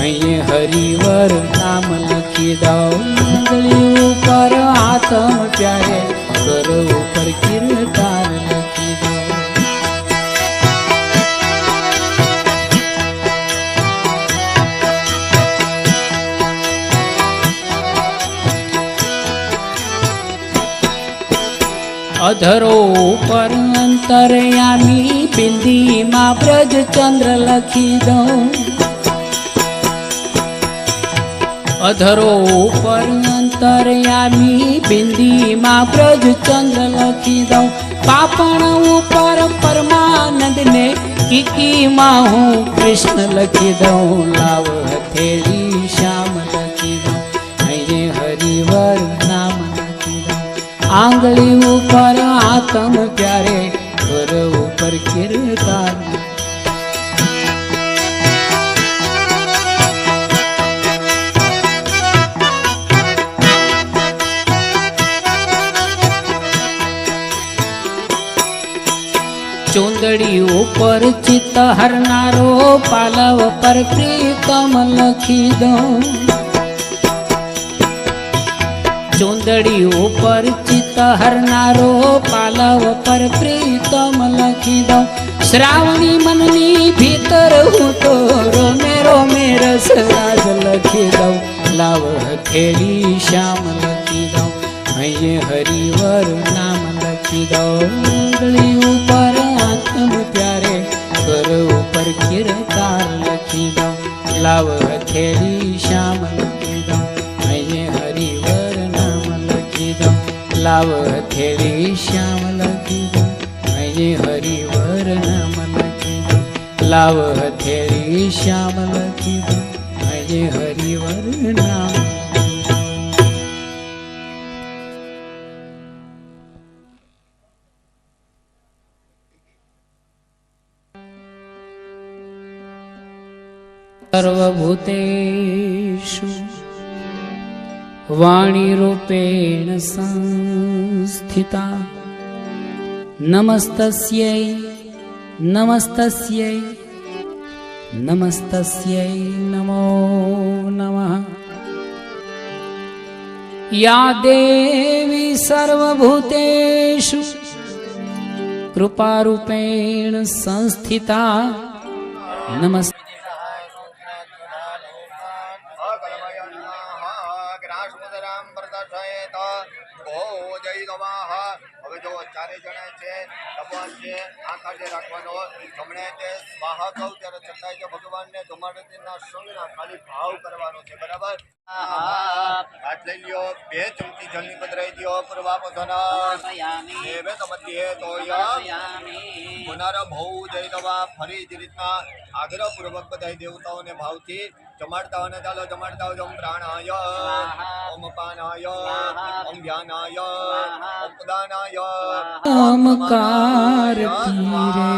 અહીં હરિવર નામ લખી દઉં. આંગળી ઉપર આતમ પ્યારે કર ઉપર કીર્તાન લખી દઉં. અધરો ઉપર અંતરયામી બિંદીમાં બ્રજ લખી દઉં. અધરો ઉપર અંતરયામી બિંદીમાં બ્રજ ચંદ્ર લખી દઉં. પાપણ ઉપર પરમાનંદને કીકીમાં હું કૃષ્ણ લખી દઉં. લાવ હથેળી શ્યામ લખી દઉં. અહીં હરિવર નામ લખી દઉં. આંગળી ઉપર આતમ પ્યારે ઘર ઉપર કીર્તાન ચુંદડી ઉપર ચિત્ત હરનારો પાલવ પર પ્રીતમ લખી દઉં ચુંદડી ઉપર ચિત્ત હરનારો પાલવ પર પ્રીતમ લખી દઉં શ્રાવણી મનની ભીતર હું તો રોમે રોમે રસરાજ લખી દઉં લાવ હથેળી શ્યામ લખી દઉં અહીં હરિવર નામ લખી દઉં આંગળી ઉપર આત્મ પ્યારે કર ઉપર કીર્તાર લખી દઉં લાવ હથેળી શ્યામ લખી દઉં અહીં હરિવર નામ લખી દઉં લાવ હથેળી શ્યામ લખી દઉં અહીં હરિવર નામ લખી દઉં લાવ હથેળી શ્યામ લખી દઉં અહીં सर्वभूतेषु वाणीरूपेण संस्थिता। नमस्तस्यै नमस्तस्यै नमस्तस्यै नमो नमः। या देवी सर्वभूतेषु कृपारूपेण संस्थिता। नमस्ते સંસ્થિતા પ્રદર્શયેત પ્રદર્શયેત ભોજયિતવાહ હવે જો ચારે જણા છે ભગવાન છે આ જે રાખવાનો તમને તે સ્વાહા કહું ત્યારે છતાંય કે ભગવાનને ધુમાડતીના સંગના ખાલી ભાવ કરવાનો છે બરાબર? હાથ લઈ લ્યો બે ચમચી જળની પધરાઈ દેવે તોય પુનર ભૌ જય ગવા ફરી જ રીતના આગ્રહપૂર્વક બધા દેવતાઓને ભાવથી જમાડતા અને ચાલો જમાડતા હોય ઓમ પ્રાણાય ઓમ પાનાય ઓમ ધ્યાનાય ઓમ પ્રદાનાય અમકાર તીરે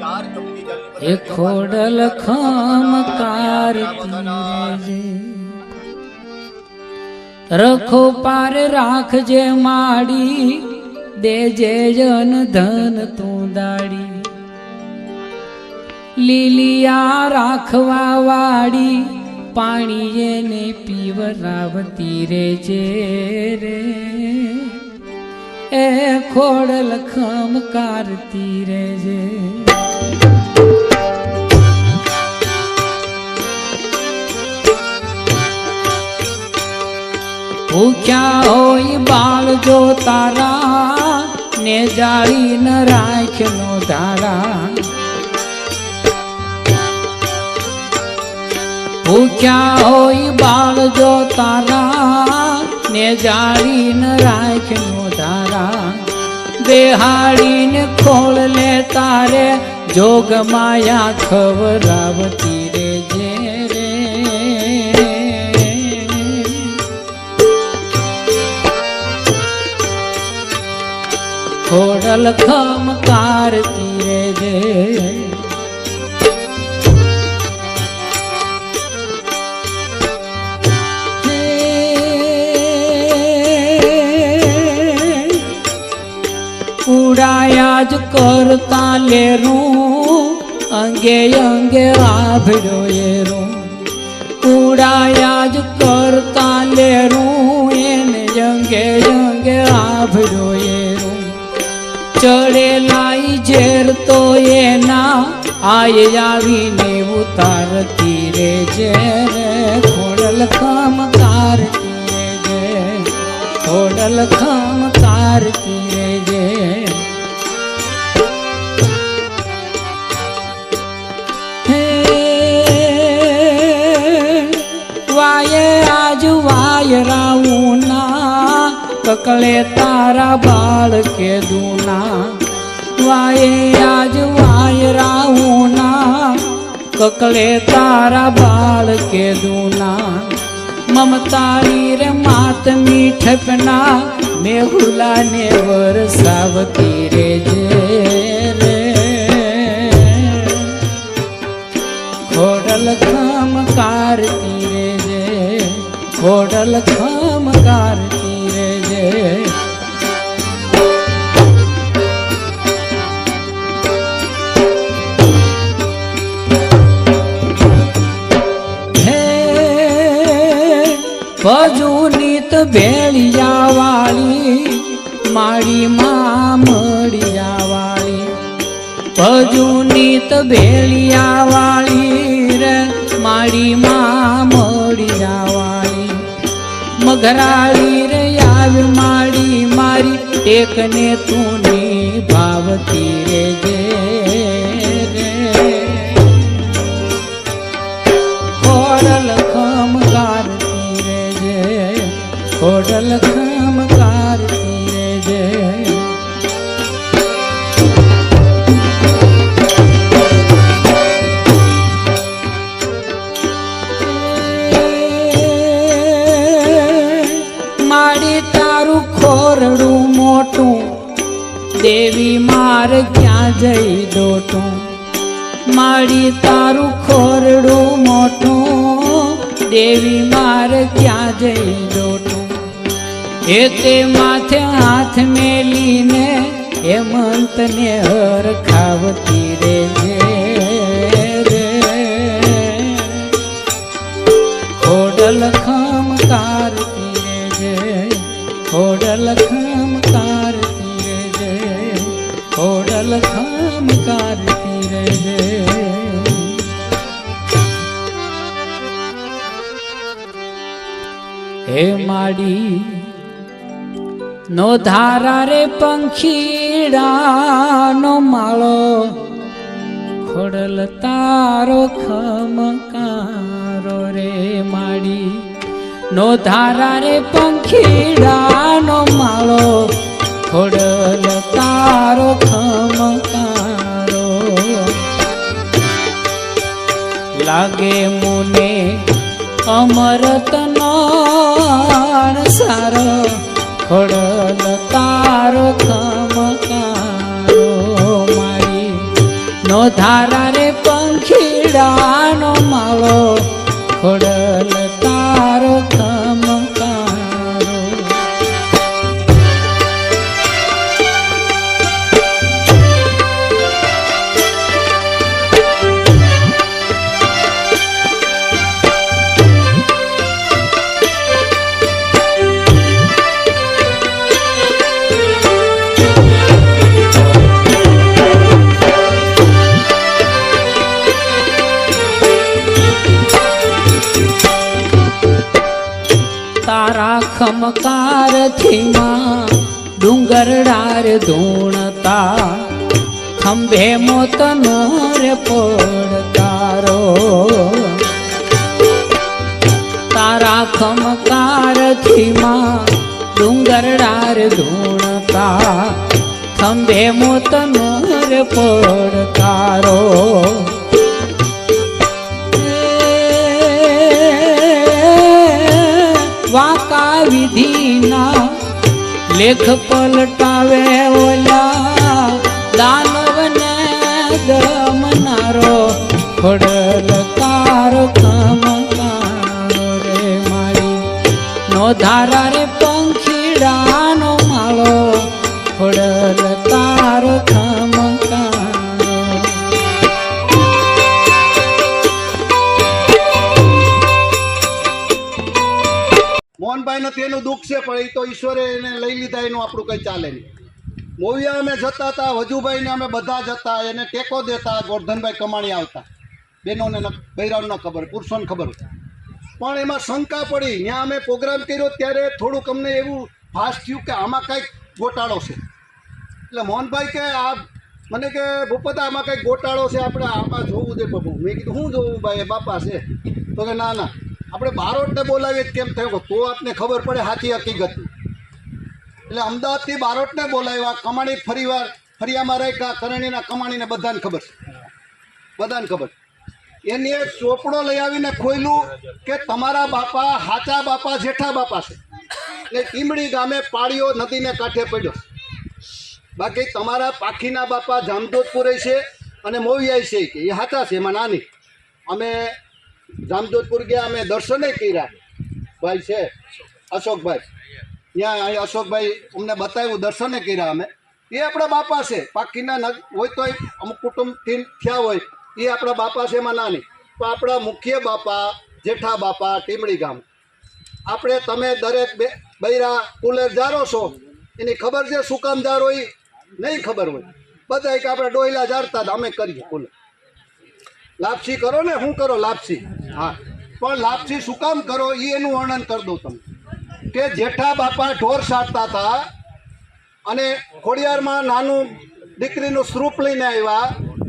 ચાર ચમચી જલ એ ખોડલ ખમકાર રખો પાર રાખજે માડી દેજે જન ધન તું દાડી. લીલિયા રાખવા વાળી પાણી એને પીવરાવતી રે જે રે. એ ખોડલ ખમકારતી રે જે ભૂખ્યા હોય બાળ જો તારા, ને જાળી ન રાખ નો ધારા. ભૂખ્યા હોય બાળ જો તારા, ને જાળીને રાખનો તારા દેહાડીને ખોળ લે તારે, જોગ માયા ખવરાવતી રે જે રે. ખોડલ ખમકારતી રે જે ઉડાયા જ કરતા લેરું અંગે અંગે અંગે આભડ્યો એરું ઉડાયા જ કરતા લેરું એને અંગે અંગે આભડ્યો એરું ચડેલાઈ ઝેર તો એના આય આવીને ઉતારતી રે જે રે ખોડલ ખમ કારતી રે જે ખોડલ ખમ કારતી વાયરાઉના કકળે તારા બાળ કે દૂના. વાયે આજ વાયરાઉના કકળે તારા બાળ કે દૂના. મમતાની રે માત મીઠપના મેહુલા ને વરસાવતી રે જે ખોડલ કામ કારતી ખોડલ ખમ કારતી રે જે હે ભજુનીત ભેળિયા વાળી મારી માં મળિયા વાળી ભજુનીત ભેળિયા વાળી મઘરાળી રે આવ માડી મારી ટેકને તું ભાવતી રે જે ખોડલ ખમ ગારતી રે જે, ખોડલ ખમ માડી તારું ખોરડું મોટું, દેવી મારે ક્યાં જઈ દોટું એ તે માથે હાથ મેલીને હેમંત ને હર ખાવતી રે. ખોડલ ખમ કારતી રે જે ખોડલ ખમ કારતી રે જે ખોડલ ખમ હે માડી, નો ધારા રે પંખીડા નો માળો, ખોડલ તારો ખમકારો રે માડી. નો ધારા રે પંખીડાનો માળો, ખોડલ તારો ખમકારો. લાગે મુને અમરતનો સારો ખોડલ તારો ખમકારો મારી. નો ધારા રે પંખીડાનો માળો ખોડલ તારો તારા ખમકારથી માં ડુંગરડાર ધૂણતા, ખંભે મોતનો રે પડકારો. તારા ખમકારથી માં ડુંગરડાર ધૂણતા, ખંભે મોતનો રે પડકારો. વિધિના લેખ પલટાવે ઓલા દાનવને દમનારો ખોડલ તારો કમકારો રે મારી. નો ધારા રે પંખીડાનો મોહનભાઈ એનું દુઃખ છે, પણ એ તો ઈશ્વરે એને લઈ લીધા, એનું આપણું કંઈ ચાલે નહીં. મોવિયા અમે જતા હતા વજુભાઈને અમે બધા જતા, એને ટેકો દેતા, ગોરધનભાઈ કમાણી આવતા. બહેનોને બૈરાવને ખબર, પુરુષોને ખબર પણ એમાં શંકા પડી ત્યાં અમે પ્રોગ્રામ કર્યો, ત્યારે થોડુંક અમને એવું ફાસ્ટ થયું કે આમાં કંઈક ગોટાળો છે. એટલે મોહનભાઈ કે, આ, મને કે, ભૂપત, આમાં કંઈક ગોટાળો છે, આપણે આમાં જોવું છે બાપુ મેં કીધું શું જોવું ભાઈ બાપા છે. તો કે, ના ના આપણે બારોટને બોલાવીએ કેમ થયું તો આપને ખબર પડે સાચી હકીકત. એટલે અમદાવાદથી બારોટને બોલાવ્યા, કમાણી ફરીવાર ફરિયામાં રાખ્યા કરણીના કમાણીને બધાને ખબર. છે બધાને ખબર. એની એક ચોપડો લઈ આવીને ખોયલું કે તમારા બાપા હાચા બાપા, જેઠા બાપા છે. એટલે ટીમડી ગામે પાળીઓ નદીને કાંઠે પડ્યો. બાકી તમારા પાખીના બાપા જામજોધપુરે છે અને મોવિયાઈ છે એ હાચા છે, એમાં નાની અમે જામજોધપુર ગયા અમે દર્શને કર્યા. ભાઈ છે, અશોકભાઈ. ત્યાં અશોકભાઈ અમને બતાવ્યું, દર્શને કર્યા અમે. એ આપણા બાપા છે, પાકીના હોય તો અમુક કુટુંબથી થયા હોય, એ આપણા બાપા છે એમાં નાની તો આપણા મુખ્ય બાપા, જેઠા બાપા, ટીમડી ગામ. આપણે તમે દરેક બે બૈરા કુલેર જારો છો, એની ખબર છે, શું કામ જારો નહીં ખબર હોય. બધા કે આપણે ડોયલા જારતા અમે કરીએ કુલેર. લાપસી કરો ને શું કરો લાપસી? હા. પણ લાપસી શું કામ કરો એ એનું વર્ણન કરી દઉં તમને. કે જેઠા બાપા ઢોર સાટતા હતા અને ખોડિયારમાં નાનું દીકરીનું સ્વરૂપ લઈને આવ્યા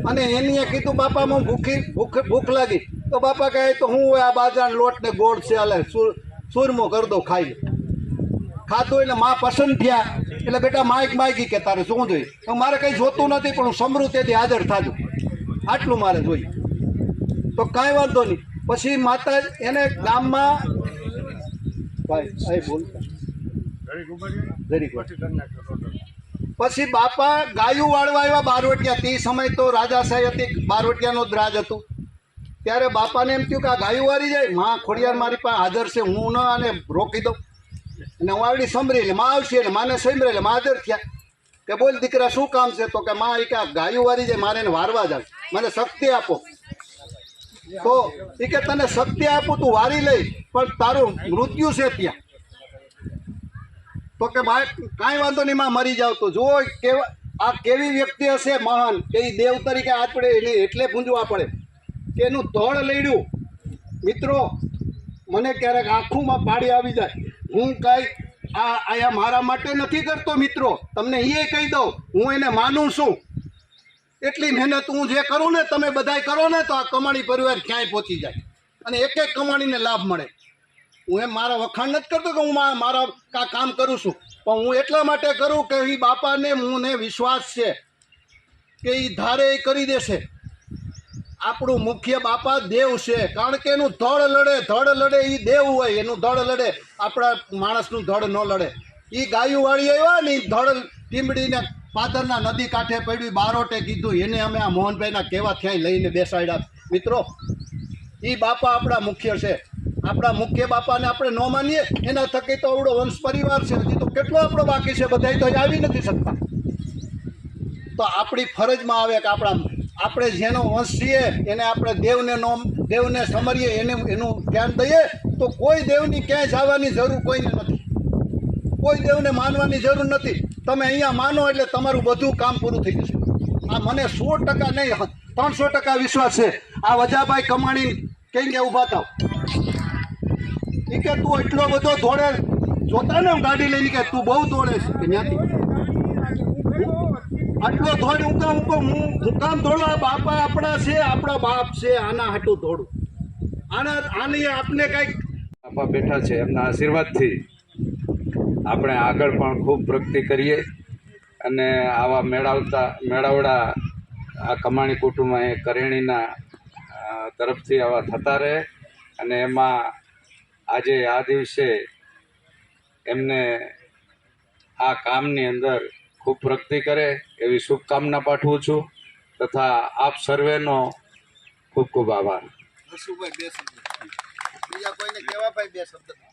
અને એનીએ કીધું બાપા હું ભૂખી ભૂખ ભૂખ લાગી. તો બાપા કહે તો હું આ બાજરાનો લોટ ને ગોળ છે અલે સુર સુરમો કરી દઉં ખાઈ ખાધું એટલે મા પસંદ થયા. એટલે બેટા માઇક માગી કે તારે શું જોઈએ? તો મારે કંઈ જોતું નથી પણ હું સમૃદ્ધિથી હાજર થાજો. આટલું મારે જોઈએ. તો કાંઈ વાંધો નહીં. પછી માતા એને ગામમાં પછી બાપા ગાયું વાળવા આવ્યા બારવટિયા. તે સમય તો રાજાશાહી હતી બારવટિયાનો જ રાજ હતું. ત્યારે બાપાને એમ થયું કે આ ગાયું વાળી જાય. માં ખોડિયાર મારી પાસે હાજર છે હું ન આને રોકી દઉં. અને હું આવડી સંભળી એટલે માં આવશે એટલે માને સંભળે એટલે માં હાજર થયા. કે બોલ દીકરા શું કામ છે? તો કે માં એ કે ગાયું વાળી જાય મારે એને વારવા જાય મને શક્તિ આપો. તો એ કે તને સત્ય આપું તું, વારી લઈ, પણ તારું મૃત્યુ છે ત્યાં. તો કે ભાઈ કાંઈ વાંધો નહીં, માં મરી જાવ તો. જુઓ, કેવા, આ કેવી વ્યક્તિ હશે, મહાન, કે એ દેવ તરીકે આજ પડે, એને એટલે પૂંજવા પડે. કે એનું ધોળ લઈડ્યું. મિત્રો, મને ક્યારેક આંખોમાં પાડી આવી જાય. હું કાંઈ આ આયા મારા માટે નથી કરતો, મિત્રો. તમને એ કહી દઉં, હું એને માનું છું. એટલી મહેનત હું જે કરું ને, તમે બધાય કરો ને, તો આ કમાણી પરિવાર ક્યાંય પહોંચી જાય. અને એક એક કમાણીને લાભ મળે. હું એમ મારા વખાણ નથી કરતો કે હું મારા કા કામ કરું છું. પણ હું એટલા માટે કરું કે એ બાપાને મને વિશ્વાસ છે કે એ ધારે એ કરી દેશે. આપણું મુખ્ય બાપા દેવ છે. કારણ કે એનું ધડ લડે ધડ લડે એ દેવ હોય, એનું ધડ લડે. આપણા માણસનું ધડ ન લડે. એ ગાયું વાળી આવ્યા ને ધડ ટીમડીને પાદરના નદી કાંઠે પડ્યું, બારોટે કીધું, એને અમે આ મોહનભાઈના કેવા થયા લઈને બેસાડ્યા. મિત્રો એ બાપા આપણા મુખ્ય છે. આપણા મુખ્ય બાપાને આપણે ન માનીએ, એના થકી તો આવડો વંશ પરિવાર છે. હજી તો કેટલો આપણો બાકી છે, બધાય તો આવી નથી શકતા. તો આપણી ફરજમાં આવે કે આપણા આપણે જેનો વંશ છીએ, એને આપણે દેવને નો દેવને સમરીએ, એને એનું ધ્યાન દઈએ, તો કોઈ દેવની ક્યાંય જવાની જરૂર કોઈને નથી. કોઈ દેવને માનવાની જરૂર નથી. તમે અહીંયા માનો એટલે તમારું બધું કામ પૂરું થઈ જશે. આ મને સો ટકા નહીં ત્રણસો ટકા વિશ્વાસ છે. આ વજાભાઈ કમાણી કઈ કે ઊભા થાવ? એ કે તું એટલો બધો દોડે, જોતા ને ગાડી લઈને કે તું બહુ દોડે છે. આટલો દોડ હું કામ હું હું કામ આ બાપા આપણા છે, આપણો બાપ છે, આના હાટું દોડું. આના, આની આપને કાંઈક આપા બેઠા છે, એમના આશીર્વાદથી. આપણે આગળ પણ ખૂબ પ્રગતિ કરીએ અને આવા મેળાવતા, મેળાવડા આ કમાણી કુટુંબમાં એ કરેણીના તરફથી આવા થતા રહે અને એમાં આજે આ દિવસે એમને આ કામની અંદર ખૂબ પ્રગતિ કરે એવી શુભકામના પાઠવું છું તથા આપ સર્વેનો ખૂબ ખૂબ આભાર. બે શબ્દ બીજા કોઈને કહેવા ભાઈ બે શબ્દ